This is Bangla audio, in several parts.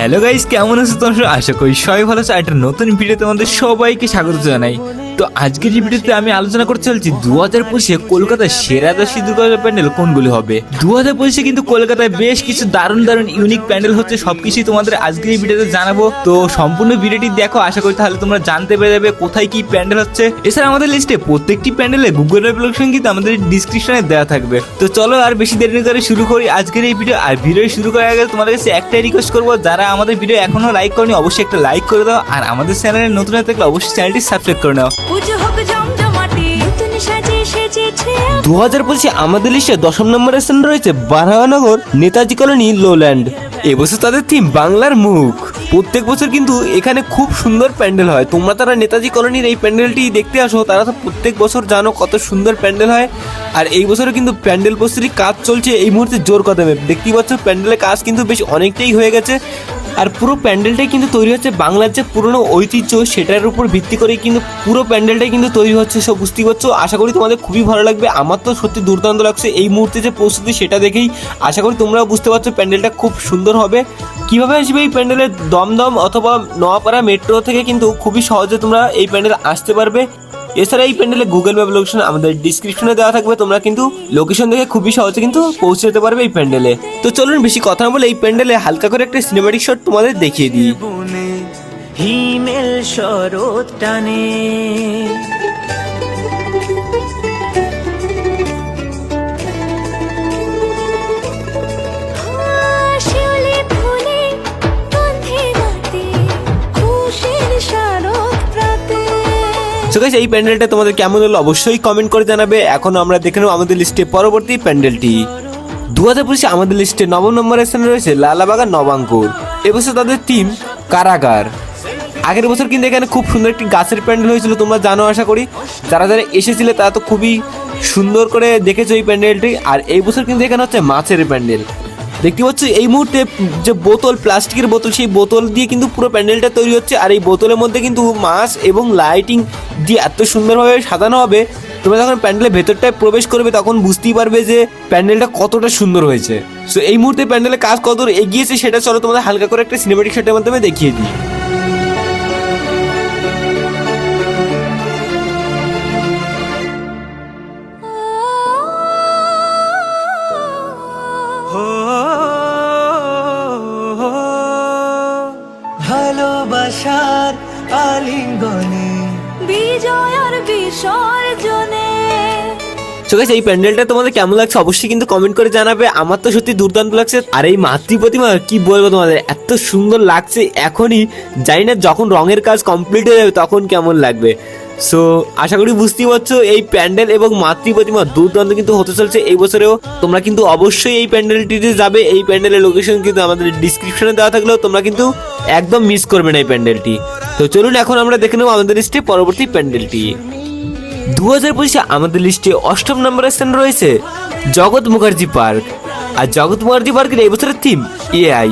হ্যালো গাইস, কেমন আছো তোমরা? আশা করি সবাই ভালো আছো। একটা নতুন ভিডিও তোমাদের সবাইকে স্বাগত জানাই। তো আজকের এই ভিডিওতে আমি আলোচনা করতে চলছি দু হাজার পঁচিশে কলকাতার সেরা দশী দুর্গা প্যান্ডেল কোনগুলি হবে? দু হাজার পঁচিশে কিন্তু কলকাতায় বেশ কিছু দারুণ দারুণ ইউনিক প্যান্ডেল হচ্ছে, সবকিছুই তোমাদের আজকের এই ভিডিওতে জানাব। তো সম্পূর্ণ ভিডিওটি দেখো, আশা করি তাহলে তোমরা জানতে পেরে যাবে কোথায় কি প্যান্ডেল হচ্ছে। এছাড়া আমাদের লিস্টে প্রত্যেকটি প্যান্ডেলে গুগল ম্যাপ লোকেশন কিন্তু আমাদের ডিসক্রিপশনে দেওয়া থাকবে। তো চলো আর বেশি দেরি না করে শুরু করি আজকের এই ভিডিও। আর ভিডিও শুরু করার আগে তোমাদের কাছে একটাই রিকোয়েস্ট করব, যারা আমাদের ভিডিও এখনও লাইক করনি, অবশ্যই একটা লাইক করে দাও। আর আমাদের চ্যানেলে নতুন হয়ে থাকলে অবশ্যই চ্যানেলটি সাবস্ক্রাইব করে নাও। দু হাজার পঁচিশে আমাদের লিস্টে দশম নম্বরে স্থান রয়েছে বারহানগর, নেতাজি কলোনি লোল্যান্ড এবছর তাদের থিম বাংলার মুখ। প্রত্যেক বছর কিন্তু এখানে খুব সুন্দর প্যান্ডেল হয়। তোমরা তারা নেতাজি কলোনির এই প্যান্ডেলটি দেখতে আসো, তারা তো প্রত্যেক বছর জানো কত সুন্দর প্যান্ডেল হয়। আর এই বছরে কিন্তু প্যান্ডেল প্রস্তুতির কাজ চলছে, এই মুহূর্তে জোর কদমে। দেখতেই পাচ্ছ, প্যান্ডেলের কাজ কিন্তু বেশ অনেকটাই হয়ে গেছে। আর পুরো প্যান্ডেলটাই কিন্তু তৈরি হচ্ছে বাংলার যে পুরনো ঐতিহ্য সেটার উপর ভিত্তি করে কিন্তু পুরো প্যান্ডেলটাই কিন্তু তৈরি হচ্ছে, সব বুঝতেই পারছ। আশা করি তোমাদের খুবই ভালো লাগবে। আমার তো সত্যি দুর্দান্ত লাগছে এই মুহূর্তে যে প্রস্তুতি, সেটা দেখেই আশা করি তোমরাও বুঝতে পারছ প্যান্ডেলটা খুব সুন্দর হবে। কীভাবে আসবে এই প্যান্ডেলের দমদম অথবা নোয়াপাড়া মেট্রো থেকে কিন্তু খুবই সহজে তোমরা এই প্যান্ডেল আসতে পারবে। এছাড়া এই প্যান্ডেলে গুগল ম্যাপ লোকেশন আমাদের ডিসক্রিপশনে দেওয়া থাকবে, তোমরা কিন্তু লোকেশন দেখে খুবই সহজে কিন্তু পৌঁছে যেতে পারবে এই প্যান্ডেলে। তো চলুন বেশি কথা না বলে এই প্যান্ডেলে হালকা করে একটা সিনেমাটিক শট তোমাদের দেখিয়ে দিই। হিমেল শরৎ টানে। সো গাইস এই প্যান্ডেলটা তোমাদের কেমন হলো অবশ্যই কমেন্ট করে জানাবে। এখন আমরা দেখে নেব আমাদের লিস্টে পরবর্তী প্যান্ডেলটি। দু হাজার পঁচিশে আমাদের লিস্টে নবম নম্বরের স্থানে রয়েছে লালাবাগান নবাঙ্কুর। এবছর তাদের টিম কারাগার। আগের বছর কিন্তু এখানে খুব সুন্দর একটি গাছের প্যান্ডেল হয়েছিল, তোমরা জানো, আশা করি। যারা যারা এসেছিলে তারা তো খুবই সুন্দর করে দেখেছ এই প্যান্ডেলটি। আর এই বছর কিন্তু এখানে হচ্ছে মাছের প্যান্ডেল। দেখতে পাচ্ছ, এই মুহূর্তে যে বোতল, প্লাস্টিকের বোতল, সেই বোতল দিয়ে কিন্তু পুরো প্যান্ডেলটা তৈরি হচ্ছে। আর এই বোতলের মধ্যে কিন্তু মাছ এবং লাইটিং দিয়ে এত সুন্দরভাবে সাজানো হবে। তোমরা যখন প্যান্ডেলের ভেতরটায় প্রবেশ করবে, তখন বুঝতেই পারবে যে প্যান্ডেলটা কতটা সুন্দর হয়েছে। সো এই মুহূর্তে প্যান্ডেলের কাজ কত এগিয়েছে, সেটা চলো তোমাদের হালকা করে একটা সিনেমেটিক শটের মাধ্যমে দেখিয়ে দিই। সো গাইস এই প্যান্ডেলটা তোমাদের কেমন লাগছে অবশ্যই কিন্তু কমেন্ট করে জানাবে। আমার তো সত্যি দুর্দান্ত লাগছে। আর এই মাতৃ প্রতিমা, কি বলব তোমাদের, এত সুন্দর লাগছে। এখনই জানি না যখন রঙের কাজ কমপ্লিট হয়ে যাবে তখন কেমন লাগবে। সো আশা করি বুঝতেই পারছ, এই প্যান্ডেল এবং মাতৃ প্রতিমা দুর্দান্ত কিন্তু হতে চলছে এই বছরেও। তোমরা কিন্তু অবশ্যই এই প্যান্ডেলটিতে যাবে। এই প্যান্ডেলের লোকেশন কিন্তু আমাদের ডিসক্রিপশনে দেওয়া থাকলেও তোমরা কিন্তু একদম মিস করবে না এই প্যান্ডেলটি। তো চলুন, এখন আমরা দেখে নেব আমাদের লিস্টে পরবর্তী প্যান্ডেলটি। দু হাজার পঁচিশে আমাদের লিস্টে অষ্টম নম্বর স্থান রয়েছে জগৎ মুখার্জি পার্ক। আর জগৎ মুখার্জি পার্কের এই বছরের থিম এআই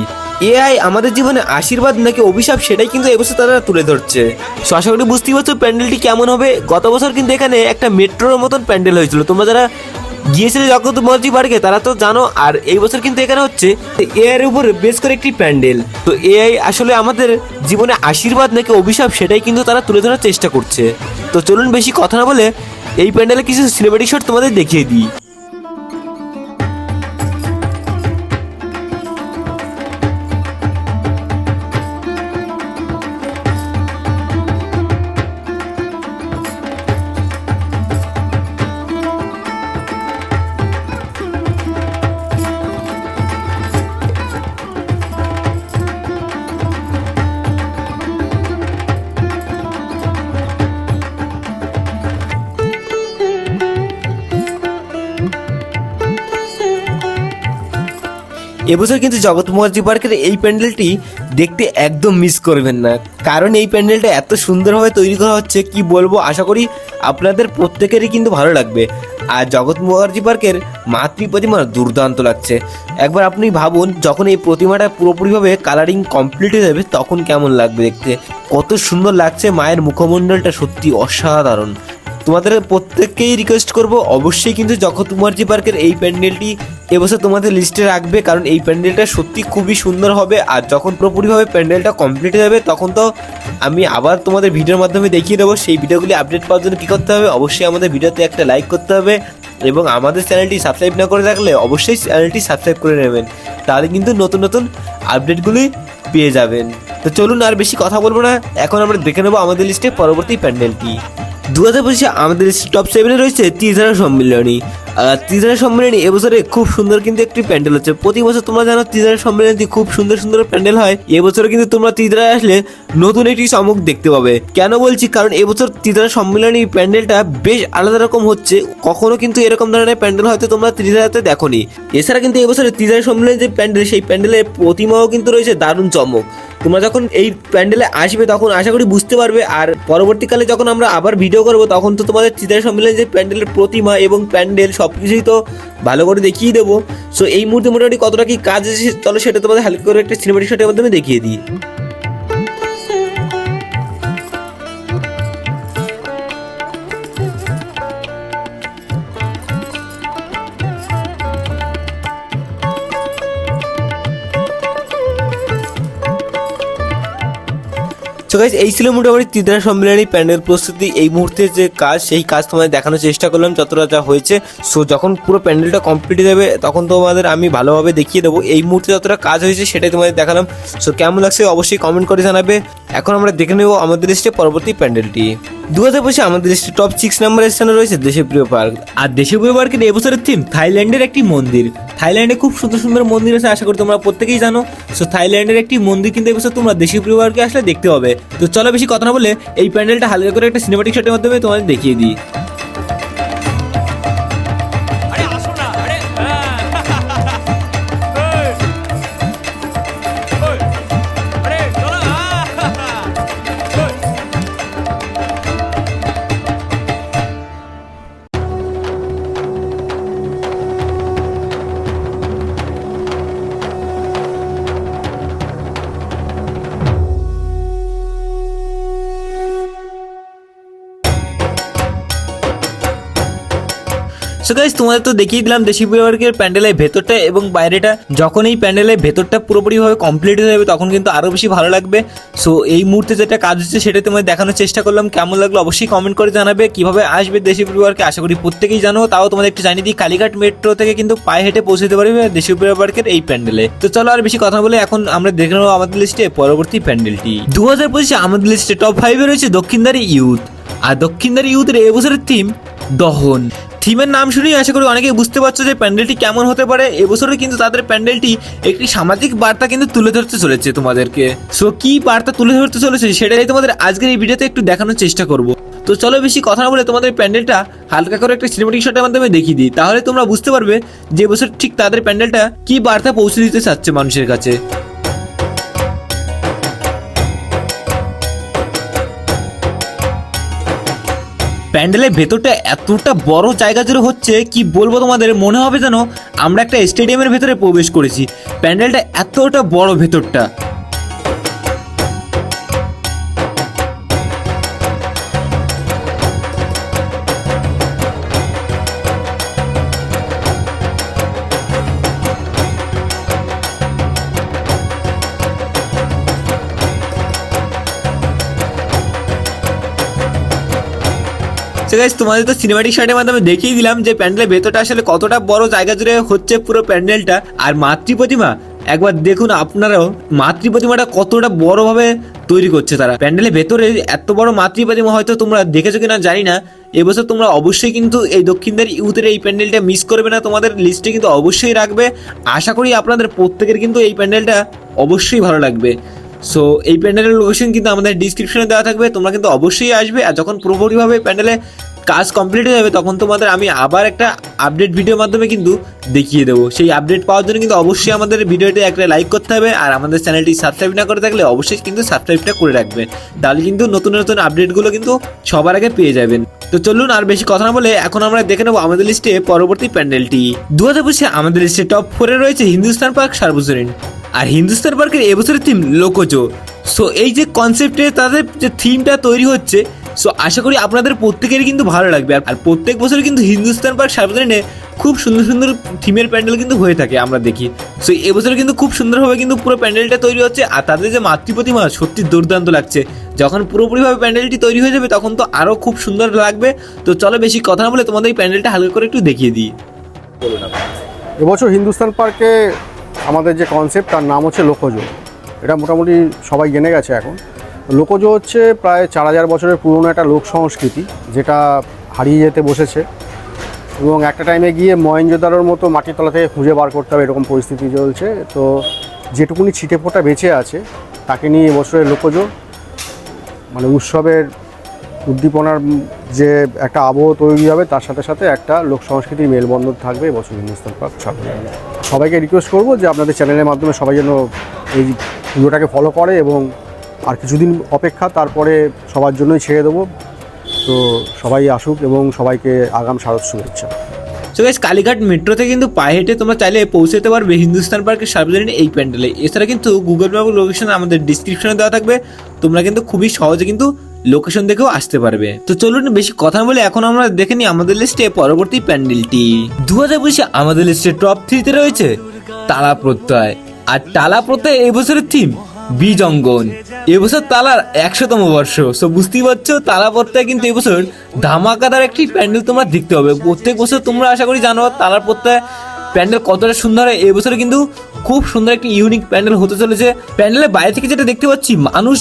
এআই আমাদের জীবনে আশীর্বাদ নাকি অভিশাপ সেটাই কিন্তু এবছর তারা তুলে ধরছে। সো আশা করি বুঝতেই পারছ প্যান্ডেলটি কেমন হবে? গত বছর কিন্তু এখানে একটা মেট্রোর মতন প্যান্ডেল হয়েছিল। তোমরা যারা গিয়েছিলে জগত মসজিদ পার্কে, তারা তো জানো, আর এই বছর কিন্তু এখানে হচ্ছে এআই এর উপর বেশ করে একটি প্যান্ডেল। তো এআই আসলে আমাদের জীবনে আশীর্বাদ নাকি অভিশাপ, সেটাই কিন্তু তারা তুলে ধরার চেষ্টা করছে। তো চলুন বেশি কথা না বলে এই প্যান্ডেলে কিছু সিনেমেটিক শট তোমাদের দেখিয়ে দিই। এবছর কিন্তু জগৎ মুখার্জি পার্কের এই প্যান্ডেলটি দেখতে একদম মিস করবেন না। কারণ এই প্যান্ডেলটা এত সুন্দরভাবে তৈরি করা হচ্ছে, কি বলব? আশা করি আপনাদের প্রত্যেকেরই কিন্তু ভালো লাগবে। আর জগৎ মুখার্জি পার্কের মাতৃ প্রতিমা দুর্দান্ত লাগছে। একবার আপনি ভাবুন, যখন এই প্রতিমাটা পুরোপুরিভাবে কালারিং কমপ্লিট হয়ে যাবে, তখন কেমন লাগবে দেখতে? কত সুন্দর লাগছে মায়ের মুখমণ্ডলটা সত্যি অসাধারণ। তোমাদের প্রত্যেককেই রিকোয়েস্ট করব, অবশ্যই কিন্তু জগৎ মুখার্জি পার্কের এই প্যান্ডেলটি এবছর তোমাদের লিস্টে রাখবে, কারণ এই প্যান্ডেলটা সত্যি খুবই সুন্দর হবে, আর যখন পুরোপুরিভাবে প্যান্ডেলটা কমপ্লিট হয়ে যাবে, তখন তো আমি আবার তোমাদের ভিডিওর মাধ্যমে দেখিয়ে দেবো, সেই ভিডিওগুলি আপডেট পাওয়ার জন্য কী করতে হবে, অবশ্যই আমাদের ভিডিওতে একটা লাইক করতে হবে, এবং আমাদের চ্যানেলটি সাবস্ক্রাইব না করে থাকলে অবশ্যই চ্যানেলটি সাবস্ক্রাইব করে নেবেন, তাহলে কিন্তু নতুন নতুন আপডেটগুলি পেয়ে যাবেন। তো চলুন আর বেশি কথা বলব না, এখন আমরা দেখে নেব আমাদের লিস্টে পরবর্তী প্যান্ডেলটি। দু হাজার পঁচিশে আমাদের টপ সেভেনে রয়েছে ত্রিধারা সম্মিলনী। আর ত্রিধারা সম্মিলনী এবছরে খুব সুন্দর কিন্তু একটি প্যান্ডেল হচ্ছে। প্রতি বছর তোমরা জানো ত্রিধারা সম্মিলনী খুব সুন্দর সুন্দর প্যান্ডেল হয় এবছরে কিন্তু তোমরা ত্রিধারায় আসলে নতুন একটি চমক দেখতে পাবে। কেন বলছি? কারণ এবছর ত্রিধারা সম্মিলনী প্যান্ডেলটা বেশ আলাদা রকম হচ্ছে। কখনো কিন্তু এরকম ধরনের প্যান্ডেল হয়তো তোমরা ত্রিধারাতে দেখোনি। এছাড়া কিন্তু এবছরে ত্রিধারা সম্মিলনী যে প্যান্ডেল, সেই প্যান্ডেলের প্রতিমাও কিন্তু রয়েছে দারুণ চমক। তোমরা যখন এই প্যান্ডেলে আসবে তখন আশা করি বুঝতে পারবে। আর পরবর্তীকালে যখন আমরা আবার ভিডিও করব, তখন তো তোমাদের চিতা সম্মেলনে যে প্যান্ডেলের প্রতিমা এবং প্যান্ডেল সব কিছুই তো ভালো করে দেখিয়ে দেবো। সো এই মুহূর্তে মোটামুটি কতটা কি কাজ আছে চলো সেটা তোমাদের হেল্প করে একটা সিনেমাটিক শটের মাধ্যমে দেখিয়ে দিই। সো গাইজ এই ছিল মোটামুটি তিদরা সম্মেলনী প্যান্ডেল প্রস্তুতি। এই মুহূর্তে যে কাজ, সেই কাজ তোমাদের দেখানোর চেষ্টা করলাম, যতটা যা হয়েছে। সো যখন পুরো প্যান্ডেলটা কমপ্লিট যাবে, তখন তোমাদের আমি ভালোভাবে দেখিয়ে দেবো। এই মুহূর্তে যতটা কাজ হয়েছে, সেটাই তোমাদের দেখালাম। সো কেমন লাগছে অবশ্যই কমেন্ট করে জানাবে। এখন আমরা দেখে নেব আমাদের লিস্টে পরবর্তী প্যান্ডেলটি। দু হাজার বসে আমাদের লিস্টে টপ সিক্স নাম্বার স্থানে রয়েছে দেশের প্রিয় পার্ক। আর দেশের দেশীয় পার্কের এবছরের থিম থাইল্যান্ডের একটি মন্দির। থাইল্যান্ডে খুব সুন্দর সুন্দর মন্দির আছে, আশা করি তোমরা প্রত্যেকেই জানো। সো থাইল্যান্ডের একটি মন্দির কিন্তু এবছর তোমরা দেশের প্রিয় পার্কে আসলে দেখতে হবে তো চলো বেশি কথা না বলে এই প্যান্ডেলটা হালকা করে একটা সিনেমাটিক শটের মাধ্যমে তোমাদের দেখিয়ে দিই। সো গাইস তোমাদের তো দেখিয়ে দিলাম দেশি পার্কের প্যান্ডেলের ভেতরটা এবং বাইরেটা। যখন এই প্যান্ডেলের ভেতরটা পুরোপুরিভাবে কমপ্লিট হয়ে যাবে, তখন কিন্তু আরও বেশি ভালো লাগবে। সো এই মুহূর্তে যেটা কাজ হচ্ছে, সেটা তোমাদের দেখানোর চেষ্টা করলাম। কেমন লাগল অবশ্যই কমেন্ট করে জানাবে। কীভাবে আসবে দেশি পার্কে আশা করি প্রত্যেকেই জানো। তাও তোমাদের একটু জানিয়ে দিই, কালীঘাট মেট্রো থেকে কিন্তু পায়ে হেঁটে পৌঁছে যেতে পারবে দেশি পার্কের এই প্যান্ডেলে। তো চলো আর বেশি কথা বলে এখন আমরা দেখে নেব আমাদের লিস্টে পরবর্তী প্যান্ডেলটি। দু হাজার পঁচিশে আমাদের লিস্টে টপ ফাইভে রয়েছে দক্ষিণদারি ইউথ আর দক্ষিণদারি ইউথের এবছরের থিম দহন। থিমের নাম শুনেই আশা করি অনেকেই বুঝতে পারছ যে প্যান্ডেলটি কেমন হতে পারে। এবছরে কিন্তু তাদের প্যান্ডেলটি একটি সামাজিক বার্তা কিন্তু তুলে ধরতে চলেছে তোমাদেরকে। সো কি বার্তা তুলে ধরতে চলেছে সেটাই তোমাদের আজকের এই ভিডিওতে একটু দেখানোর চেষ্টা করব। তো চলো বেশি কথা না বলে তোমাদের প্যান্ডেলটা হালকা করে একটা সিনেমাটিক শটের মাধ্যমে দেখিয়ে দিই। তাহলে তোমরা বুঝতে পারবে যে এবছর ঠিক তাদের প্যান্ডেলটা কি বার্তা পৌঁছে দিতে চাচ্ছে মানুষের কাছে। প্যান্ডেলের ভেতরটা এতটা বড় জায়গা জুড়ে হচ্ছে, কি বলব তোমাদের? মনে হবে যেন আমরা একটা স্টেডিয়ামের ভেতরে প্রবেশ করেছি। প্যান্ডেলটা এতটা বড় ভেতরটা। তো গাইস তোমাদের তো সিনেমাটিক শটের মাধ্যমে দেখিয়ে দিলাম যে প্যান্ডেলের ভেতরটা আসলে কতটা বড় জায়গা জুড়ে হচ্ছে পুরো প্যান্ডেলটা। আর মাতৃ প্রতিমা, একবার দেখুন আপনারাও, মাতৃ প্রতিমাটা কতটা বড়ভাবে তৈরি করছে তারা। প্যান্ডেলের ভেতরে এত বড় মাতৃ প্রতিমা হয়তো তোমরা দেখেছ কিনা জানি না। এবছর তোমরা অবশ্যই কিন্তু এই দক্ষিণদার ইউথের এই প্যান্ডেলটা মিস করবে না, তোমাদের লিস্টে কিন্তু অবশ্যই রাখবে। আশা করি আপনাদের প্রত্যেকের কিন্তু এই প্যান্ডেলটা অবশ্যই ভালো লাগবে। সো এই প্যান্ডেলের লোকেশন কিন্তু আমাদের ডিসক্রিপশনে দেওয়া থাকবে, তোমরা কিন্তু অবশ্যই আসবে, আর যখন পুরোপুরিভাবে প্যান্ডেলে কাজ কমপ্লিট হয়ে যাবে, তখন তোমাদের আমি আবার একটা আপডেট ভিডিওর মাধ্যমে কিন্তু দেখিয়ে দেবো। সেই আপডেট পাওয়ার জন্য কিন্তু অবশ্যই আমাদের ভিডিওটি একটা লাইক করতে হবে, আর আমাদের চ্যানেলটি সাবস্ক্রাইব না করে থাকলে অবশ্যই কিন্তু সাবস্ক্রাইবটা করে রাখবেন তাহলে কিন্তু নতুন নতুন আপডেটগুলো কিন্তু সবার আগে পেয়ে যাবেন। তো চলুন আর বেশি কথা না বলে এখন আমরা দেখে নেব আমাদের লিস্টে পরবর্তী প্যান্ডেলটি। দু হাজার পঁচিশে আমাদের লিস্টে টপ ফোরে রয়েছে হিন্দুস্তান পার্ক সার্বজনীন আর হিন্দুস্তান পার্কের এবছরের থিম লোকজো। সো এই যে কনসেপ্টে তাদের যে থিমটা তৈরি হচ্ছে সো আশা করি আপনাদের প্রত্যেকেরই কিন্তু ভালো লাগবে। আর- প্রত্যেক বছর কিন্তু হিন্দুস্তান পার্ক সার্বজনীনে খুব সুন্দর সুন্দর থিমের প্যান্ডেল কিন্তু হয়ে থাকে, আমরা দেখি। সো এবছর কিন্তু খুব সুন্দরভাবে কিন্তু পুরো প্যান্ডেলটা তৈরি হচ্ছে, আর তাদের যে মাতৃ প্রতিমা সত্যি দুর্দান্ত লাগছে। যখন পুরোপুরিভাবে প্যান্ডেলটি তৈরি হয়ে যাবে, তখন তো আরও খুব সুন্দর লাগবে। তো চলো বেশি কথা না বলে তোমাদের এই প্যান্ডেলটা হালকা করে একটু দেখিয়ে দিই। এবছর হিন্দুস্তান পার্কে আমাদের যে কনসেপ্ট তার নাম হচ্ছে লোকজ। এটা মোটামুটি সবাই জেনে গেছে এখন। লোকজ হচ্ছে প্রায় চার হাজার বছরের পুরনো একটা লোক সংস্কৃতি, যেটা হারিয়ে যেতে বসেছে। এবং একটা টাইমে গিয়ে মহেঞ্জোদারোর মতো মাটির তলা থেকে খুঁজে বার করতে হবে, এরকম পরিস্থিতি চলছে। তো যেটুকুনি ছিটে ফোটা বেঁচে আছে, তাকে নিয়ে এবছরের লোকজ মানে উৎসবের উদ্দীপনার যে একটা আবহ তৈরি হবে, তার সাথে সাথে একটা লোক সংস্কৃতির মেলবন্ধন থাকবে এবছর হিন্দুস্তান পার্ক ছাত্র সবাইকে রিকোয়েস্ট করব যে আপনাদের চ্যানেলের মাধ্যমে সবাই যেন এই পুজোটাকে ফলো করে এবং আর কিছুদিন অপেক্ষা, তারপরে সবার জন্যই ছেড়ে দেবো। তো সবাই আসুক এবং সবাইকে আগাম শারদ শুভেচ্ছা। সো গাইস কালীঘাট মেট্রোতে কিন্তু পায়ে হেঁটে তোমরা চাইলে পৌঁছে যেতে পারবে হিন্দুস্তান পার্কের সার্বজনীন এই প্যান্ডেলে। এছাড়া কিন্তু গুগল ম্যাপ লোকেশন আমাদের ডিসক্রিপশনে দেওয়া থাকবে। তোমরা কিন্তু খুবই সহজে কিন্তু লোকেশন দেখেও আসতে পারবে। তো চলুন বেশি কথা বলে এখন আমরা দেখে নিই আমাদের লিস্টে পরবর্তী প্যান্ডেলটি। দু হাজার পঁচিশে আমাদের লিস্টে টপ থ্রিতে রয়েছে তালা প্রত্যয়। আর টালা প্রত্যয় এবছরের থিম বীজ অঙ্গন এবছর তালার একশোতম বর্ষ। সো বুঝতেই পারছ, তালা প্রত্যয় কিন্তু এবছর ধামাকাদার একটি প্যান্ডেল তোমরা দেখতে হবে। প্রত্যেক বছর তোমরা আশা করি জানো, তালার প্রত্যয় প্যান্ডেল কতটা সুন্দর হয়। এবছরে কিন্তু খুব সুন্দর একটি ইউনিক প্যান্ডেল হতে চলেছে। প্যান্ডেলের বাইরে থেকে যেটা দেখতে পাচ্ছি, মানুষ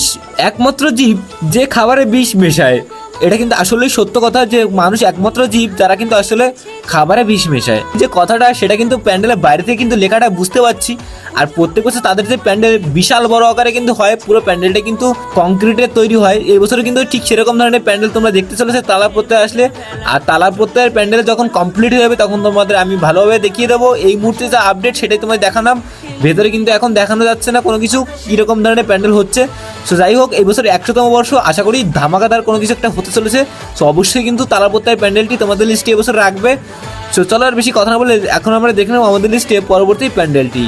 একমাত্র জীব, যে খাবারে বিষ মেশায়। এটা কিন্তু আসলেই সত্য কথা যে মানুষ একমাত্র জীব, যারা কিন্তু আসলে খাবারে বিষ মেশায়। যে কথাটা, সেটা কিন্তু প্যান্ডেলের বাইরে থেকে কিন্তু লেখাটা বুঝতে পারছি। আর প্রত্যেক বছর তাদের যে প্যান্ডেল বিশাল বড় আকারে কিন্তু হয়, পুরো প্যান্ডেলটা কিন্তু কংক্রিটের তৈরি হয়। এই বছর কিন্তু ঠিক সেরকম ধরনের প্যান্ডেল তোমরা দেখতে চলেছে, তালা প্রত্যয় আসলে। আর তালা প্রত্যয়ের প্যান্ডেল যখন কমপ্লিট হয়ে যাবে, তখন তোমাদের আমি ভালোভাবে দেখিয়ে দেবো। এই মুহূর্তে যা আপডেট সেটাই তোমায় দেখালাম। ভেতরে কিন্তু এখন দেখানো যাচ্ছে না, কোনো কিছু কীরকম ধরনের প্যান্ডেল হচ্ছে। সো যাই হোক, এই বছর একশোতম বর্ষ, আশা করি ধামাকাদার কোনো কিছু একটা হতে চলেছে। সো অবশ্যই কিন্তু তালাপত্তায় প্যান্ডেলটি তোমাদের লিস্টে এবছর রাখবে। সো চলো আর বেশি কথা না বলে এখন আমরা দেখে নেব আমাদের লিস্টে পরবর্তী প্যান্ডেলটি।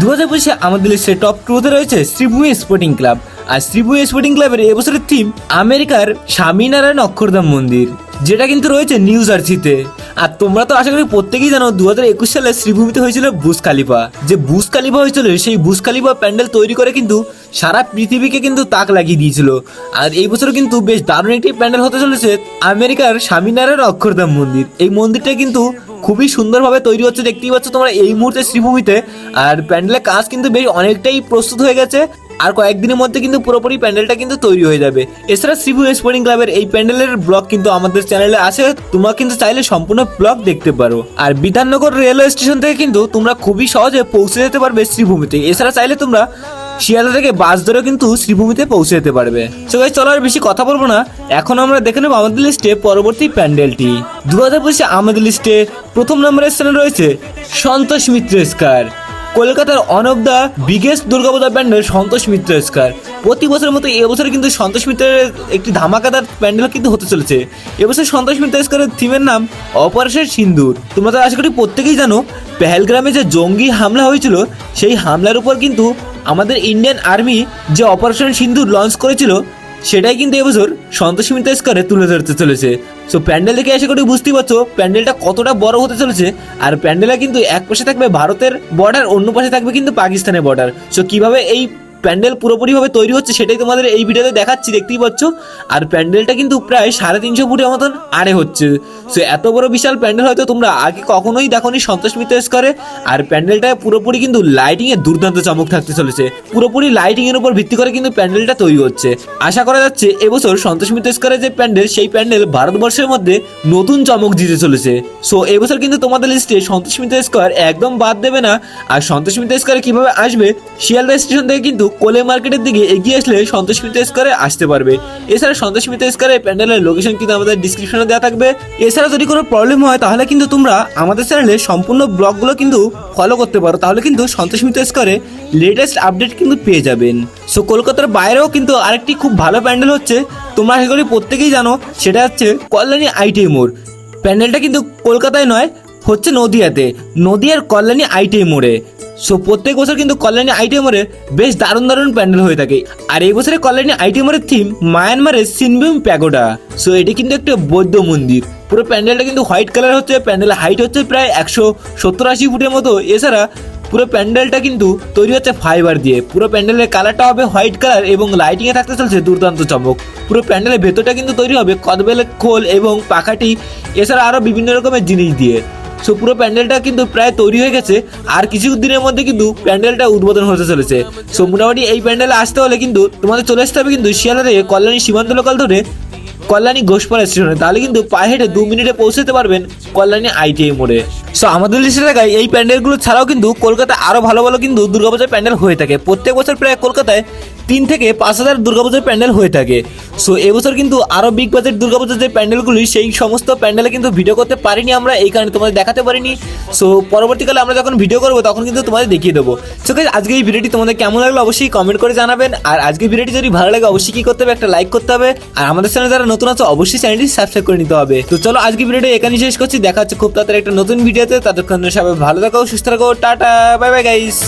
দু হাজার পঁচিশে আমাদের লিস্টে টপ টুতে রয়েছে শ্রীভূমি স্পোর্টিং ক্লাব আর শ্রীভূমি স্পোর্টিং ক্লাবের এবছরের থিম আমেরিকার স্বামীনারায়ণ অক্ষরধাম মন্দির। যেটা কিন্তু রয়েছে নিউ জার্সিতে আর তোমরা তো আশা করি প্রত্যেকেই জানো দু হাজার একুশ সালে শ্রীভূমিতে হয়েছিল বুস যে বুস হয়েছিল, সেই বুস প্যান্ডেল তৈরি করে কিন্তু সারা পৃথিবীকে কিন্তু তাক লাগিয়ে দিয়েছিল। আর এই বছর কিন্তু বেশ দারুণ একটি প্যান্ডেল হতে চলেছে আমেরিকার স্বামীনারায়ণ অক্ষরধাম মন্দির। এই মন্দিরটা কিন্তু খুবই সুন্দরভাবে তৈরি হচ্ছে। দেখতেই পাচ্ছ তোমরা এই মুহূর্তে শ্রীভূমিতে। আর প্যান্ডেলের কাজ কিন্তু বেশ অনেকটাই প্রস্তুত হয়ে গেছে। আর কয়েকদিনের মধ্যে কিন্তু পুরোপুরি প্যান্ডেলটা কিন্তু তৈরি হয়ে যাবে। এছাড়া শ্রীভূমি স্পোর্টিং ক্লাবের এই প্যান্ডেলের ব্লগ কিন্তু আমাদের চ্যানেলে আছে। তোমরা কিন্তু চাইলে সম্পূর্ণ ব্লগ দেখতে পারো। আর বিধাননগর রেলওয়ে স্টেশন থেকে কিন্তু তোমরা খুবই সহজে পৌঁছে যেতে পারবে শ্রীভূমিতে। এছাড়া চাইলে তোমরা শিয়ালদা থেকে বাস ধরেও কিন্তু শ্রীভূমিতে পৌঁছে যেতে পারবে। তো গাইস চলো আর বেশি কথা বলব না। এখন আমরা দেখে নেব আমাদের লিস্টে পরবর্তী প্যান্ডেলটি। দু হাজার পঁচিশে আমাদের লিস্টে প্রথম নম্বরের স্থানে রয়েছে সন্তোষ মিত্র স্কার কলকাতার one of the biggest Durgapuja pandal Santosh Mitra Square প্রতি বছরের মতো এবছর কিন্তু সন্তোষ মিত্রের একটি ধামাকাদার প্যান্ডেল কিন্তু হতে চলেছে। এবছর সন্তোষ মিত্র স্কারের থিমের নাম অপারেশন সিন্দুর। তোমরা তো আশা করি প্রত্যেকেই জানো, পেহেলগ্রামে যে জঙ্গি হামলা হয়েছিল, সেই হামলার উপর কিন্তু আমাদের ইন্ডিয়ান আর্মি যে অপারেশন সিন্ধু লঞ্চ করেছিল, সেটাই কিন্তু এবছর সন্তোষ মিত্র স্কারে তুলে ধরতে চলেছে। সো প্যান্ডেল দেখে আশা করি বুঝতেই পারছ, প্যান্ডেলটা কতটা বড় হতে চলেছে, আর প্যান্ডেলা কিন্তু এক পাশে থাকবে ভারতের বর্ডার অন্য পাশে থাকবে কিন্তু পাকিস্তানের বর্ডার সো কীভাবে এই প্যান্ডেল পুরোপুরিভাবে তৈরি হচ্ছে, সেটাই তোমাদের এই ভিডিওতে দেখাচ্ছি, দেখতেই পাচ্ছ। আর প্যান্ডেলটা কিন্তু প্রায় সাড়ে তিনশো ফুটের মতন আড়ে হচ্ছে। সো এত বড় বিশাল প্যান্ডেল হয়তো তোমরা আগে কখনোই দেখোনি সন্তোষ মিত্র করে আর প্যান্ডেলটা পুরোপুরি কিন্তু লাইটিং এর দুর্দান্ত চমক থাকতে চলেছে। পুরোপুরি লাইটিং এর উপর ভিত্তি করে কিন্তু প্যান্ডেলটা তৈরি হচ্ছে। আশা করা যাচ্ছে এবছর সন্তোষ মিত্র স্কোয়ারের যে প্যান্ডেল, সেই প্যান্ডেল ভারতবর্ষের মধ্যে নতুন চমক দিতে চলেছে। সো এবছর কিন্তু তোমাদের লিস্টে সন্তোষ মিত্র স্কোয়ার একদম বাদ দেবে না। আর সন্তোষ মিত্র স্কোয়ারে কীভাবে আসবে, শিয়ালদা স্টেশন থেকে কিন্তু কোলে মার্কেটের দিকে এগিয়ে আসলে সন্তোষ মিত্র স্কোয়ারে আসতে পারবে। এছাড়া সন্তোষ মিত্র স্কোয়ারে প্যান্ডেলের লোকেশন কিন্তু আমাদের ডিসক্রিপশনে দেওয়া থাকবে। এছাড়া যদি কোনো প্রবলেম হয়, তাহলে কিন্তু তোমরা আমাদের চ্যানেলে সম্পূর্ণ ব্লগগুলো কিন্তু ফলো করতে পারো। তাহলে কিন্তু সন্তোষ মিত্র স্কোয়ারে লেটেস্ট আপডেট কিন্তু পেয়ে যাবেন। সো কলকাতার বাইরেও কিন্তু আরেকটি খুব ভালো প্যান্ডেল হচ্ছে। তোমরা করি প্রত্যেকেই জানো, সেটা হচ্ছে কল্যাণী আইটিআই মোড়। প্যান্ডেলটা কিন্তু কলকাতায় নয়, হচ্ছে নদিয়াতে। নদিয়ার কল্যাণী আইটিআই মোড়ে। সো প্রত্যেক বছর কিন্তু কল্যাণী আইটেমরে বেশ দারুণ দারুণ প্যান্ডেল হয়ে থাকে। আর এই বছরের কল্যাণী আইটেমরের থিম মায়ানমারের সিনভিম প্যাগোডা সো এটি কিন্তু একটা বৌদ্ধ মন্দির। পুরো প্যান্ডেলটা কিন্তু হোয়াইট কালার হচ্ছে প্যান্ডেলের হাইট হচ্ছে প্রায় একশো সত্তর আশি ফুটের মতো। এছাড়া পুরো প্যান্ডেলটা কিন্তু তৈরি হচ্ছে ফাইবার দিয়ে। পুরো প্যান্ডেলের কালারটা হবে হোয়াইট কালার এবং লাইটিং এ থাকতে চলছে দুর্দান্ত চমক। পুরো প্যান্ডেলের ভেতরটা কিন্তু তৈরি হবে কদবেলের খোল এবং পাখাটি। এছাড়া আরও বিভিন্ন রকমের জিনিস দিয়ে। সো পুরো প্যান্ডেলটা কিন্তু প্রায় তৈরি হয়ে গেছে। আর কিছু দিনের মধ্যে কিন্তু প্যান্ডেলটা উদ্বোধন হতে চলেছে। সো মোটামুটি এই প্যান্ডেলে আসতে হলে কিন্তু তোমাদের চলে আসতে হবে কিন্তু শিয়ালদা থেকে কল্যাণী সীমান্ত লোকাল ধরে কল্যাণী ঘোষপাড়া স্টেশনে। তাহলে কিন্তু পায়ে হেঁটে দু মিনিটে পৌঁছতে পারবেন কল্যাণী আইটিআই মোড়ে। সো আমাদের লিস্টে থাকায় এই প্যান্ডেলগুলো ছাড়াও কিন্তু কলকাতায় আরও ভালো ভালো কিন্তু দুর্গাপূজার প্যান্ডেল হয়ে থাকে। প্রত্যেক বছর প্রায় কলকাতায় তিন থেকে পাঁচ হাজার দুর্গাপূজার প্যান্ডেল হয়ে থাকে। সো এবছর কিন্তু আরও বিগ বাজেট দুর্গাপূজার যে প্যান্ডেলগুলি, সেই সমস্ত প্যান্ডেলে কিন্তু ভিডিও করতে পারিনি আমরা এই কারণে তোমাদের দেখাতে পারিনি। সো পরবর্তীকালে আমরা যখন ভিডিও করব, তখন কিন্তু তোমাদের দেখিয়ে দেবো। সো আজকে এই ভিডিওটি তোমাদের কেমন লাগল অবশ্যই কমেন্ট করে জানাবেন। আর আজকে ভিডিওটি যদি ভালো লাগে, অবশ্যই কী করতে হবে, একটা লাইক করতে হবে। আর আমাদের চ্যানেল যারা নতুন আছে, অবশ্যই চ্যানেলটি সাবস্ক্রাইব করে নিতে হবে। তো চলো, আজকে ভিডিওটা এখানেই শেষ করছি। দেখা হচ্ছে খুব তাড়াতাড়ি একটা নতুন ভিডিওতে। ততক্ষণ সবাই ভালো থাকো, সুস্থ থাকো, টাটা বাই বাই গাইস